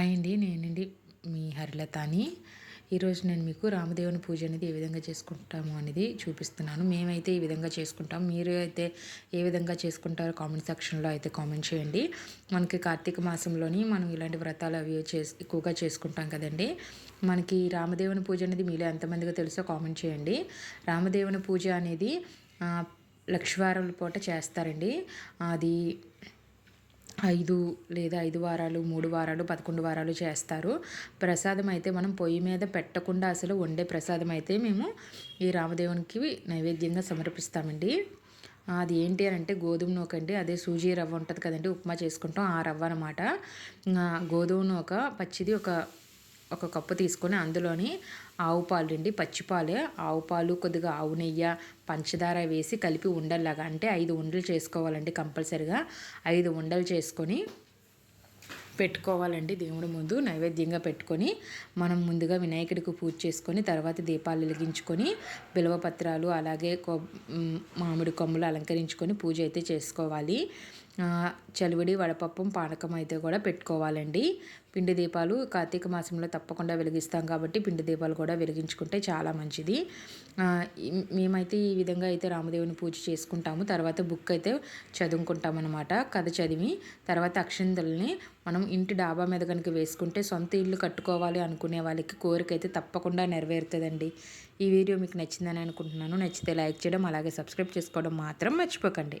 Hi అండి నేనండి మీ హరిలతాని. ఈరోజు నేను మీకు రామదేవుని పూజ అనేది ఏ విధంగా చేసుకుంటాము అనేది చూపిస్తున్నాను. మేమైతే ఈ విధంగా చేసుకుంటాం. మీరు అయితే ఏ విధంగా చేసుకుంటారో కామెంట్ సెక్షన్లో అయితే కామెంట్ చేయండి. మనకి కార్తీక మాసంలోని మనం ఇలాంటి వ్రతాలు అవి చేసి ఎక్కువగా చేసుకుంటాం కదండి. మనకి రామదేవుని పూజ అనేది మీలో ఎంతమందిగా తెలుసో కామెంట్ చేయండి. రామదేవుని పూజ అనేది లక్షవారాల పూట చేస్తారండి. అది ఐదు లేదా ఐదు వారాలు మూడు వారాలు పదకొండు వారాలు చేస్తారు. ప్రసాదం అయితే మనం పొయ్యి మీద పెట్టకుండా అసలు వండే ప్రసాదం అయితే మేము ఈ రామదేవునికి నైవేద్యంగా సమర్పిస్తామండి. అది ఏంటి అని అంటే గోధుమ నూక అండి. అదే సూజీ రవ్వ ఉంటుంది కదండి ఉప్మా చేసుకుంటాం. ఆ రవ్వ అనమాట గోధుమ నూక పచ్చిది ఒక ఒక కప్పు తీసుకొని అందులోని ఆవు పాలు అండి పచ్చిపాలే ఆవు పాలు కొద్దిగా ఆవు నెయ్యి పంచదార వేసి కలిపి ఉండల్లాగా అంటే ఐదు ఉండలు చేసుకోవాలండి కంపల్సరిగా ఐదు ఉండలు చేసుకొని పెట్టుకోవాలండి దేవుడి ముందు నైవేద్యంగా పెట్టుకొని మనం ముందుగా వినాయకుడికి పూజ చేసుకొని తర్వాత దీపాలు వెలిగించుకొని బిలవపత్రాలు అలాగే మామిడి కొమ్మలు అలంకరించుకొని పూజ అయితే చేసుకోవాలి. చలివిడి వడపప్పం పానకం అయితే కూడా పెట్టుకోవాలండి. పిండి దీపాలు కార్తీక మాసంలో తప్పకుండా వెలిగిస్తాం కాబట్టి పిండి దీపాలు కూడా వెలిగించుకుంటే చాలా మంచిది. మేమైతే ఈ విధంగా అయితే రామదేవుని పూజ చేసుకుంటాము. తర్వాత బుక్ అయితే చదువుకుంటాం అనమాట కథ చదివి తర్వాత అక్షంతల్ని మనం ఇంటి డాబా మీద కనుక వేసుకుంటే సొంత ఇల్లు కట్టుకోవాలి అనుకునే వాళ్ళకి కోరిక అయితే తప్పకుండా నెరవేరుతుందండి. ఈ వీడియో మీకు నచ్చిందని అనుకుంటున్నాను. నచ్చితే లైక్ చేయడం అలాగే సబ్స్క్రైబ్ చేసుకోవడం మాత్రం మర్చిపోకండి.